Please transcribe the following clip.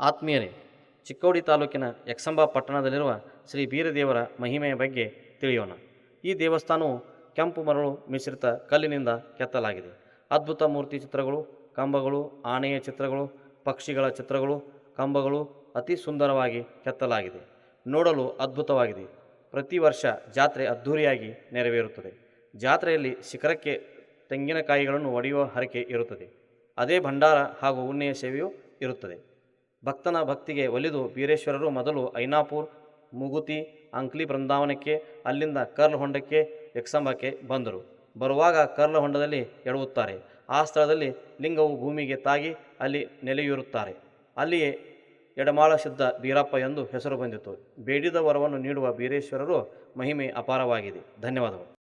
ಆತ್ಮೀಯರೇ, ಚಿಕ್ಕೋಡಿ ತಾಲೂಕಿನ ಯಕ್ಷಂಬ ಪಟ್ಟಣದಲ್ಲಿರುವ ಶ್ರೀ ಬೀರದೇವರ ಮಹಿಮೆಯ ಬಗ್ಗೆ ತಿಳಿಯೋಣ. ಈ ದೇವಸ್ಥಾನವು ಕೆಂಪು ಮರಳು ಮಿಶ್ರಿತ ಕಲ್ಲಿನಿಂದ ಕೆತ್ತಲಾಗಿದೆ. ಅದ್ಭುತ ಮೂರ್ತಿ ಚಿತ್ರಗಳು, ಕಂಬಗಳು, ಆನೆಯ ಚಿತ್ರಗಳು, ಪಕ್ಷಿಗಳ ಚಿತ್ರಗಳು, ಕಂಬಗಳು ಅತಿ ಸುಂದರವಾಗಿ ಕೆತ್ತಲಾಗಿದೆ. ನೋಡಲು ಅದ್ಭುತವಾಗಿದೆ. ಪ್ರತಿ ವರ್ಷ ಜಾತ್ರೆ ಅದ್ಧೂರಿಯಾಗಿ ನೆರವೇರುತ್ತದೆ. ಜಾತ್ರೆಯಲ್ಲಿ ಶಿಖರಕ್ಕೆ ತೆಂಗಿನಕಾಯಿಗಳನ್ನು ಒಡೆಯುವ ಹರಕೆ ಇರುತ್ತದೆ. ಅದೇ ಭಂಡಾರ ಹಾಗೂ ಉಣ್ಣೆಯ ಸೇವೆಯೂ ಇರುತ್ತದೆ. ಭಕ್ತನ ಭಕ್ತಿಗೆ ಒಲಿದು ವೀರೇಶ್ವರರು ಮೊದಲು ಐನಾಪುರ್, ಮುಗುತಿ, ಅಂಕ್ಲಿ ಬೃಂದಾವನಕ್ಕೆ, ಅಲ್ಲಿಂದ ಕರ್ಲ್ ಹೊಂಡಕ್ಕೆ ಯಕ್ಷಂಬಕ್ಕೆ ಬಂದರು. ಬರುವಾಗ ಕರ್ಲ ಹೊಂಡದಲ್ಲಿ ಎಡವುತ್ತಾರೆ. ಆ ಸ್ಥಳದಲ್ಲಿ ಲಿಂಗವು ಭೂಮಿಗೆ ತಾಗಿ ಅಲ್ಲಿ ನೆಲೆಯೂರುತ್ತಾರೆ. ಅಲ್ಲಿಯೇ ಎಡಮಾಳ ಸಿದ್ಧ ಬೀರಪ್ಪ ಎಂದು ಹೆಸರು ಬಂದಿತು. ಬೇಡಿದ ವರವನ್ನು ನೀಡುವ ಬೀರೇಶ್ವರರು ಮಹಿಮೆ ಅಪಾರವಾಗಿದೆ. ಧನ್ಯವಾದಗಳು.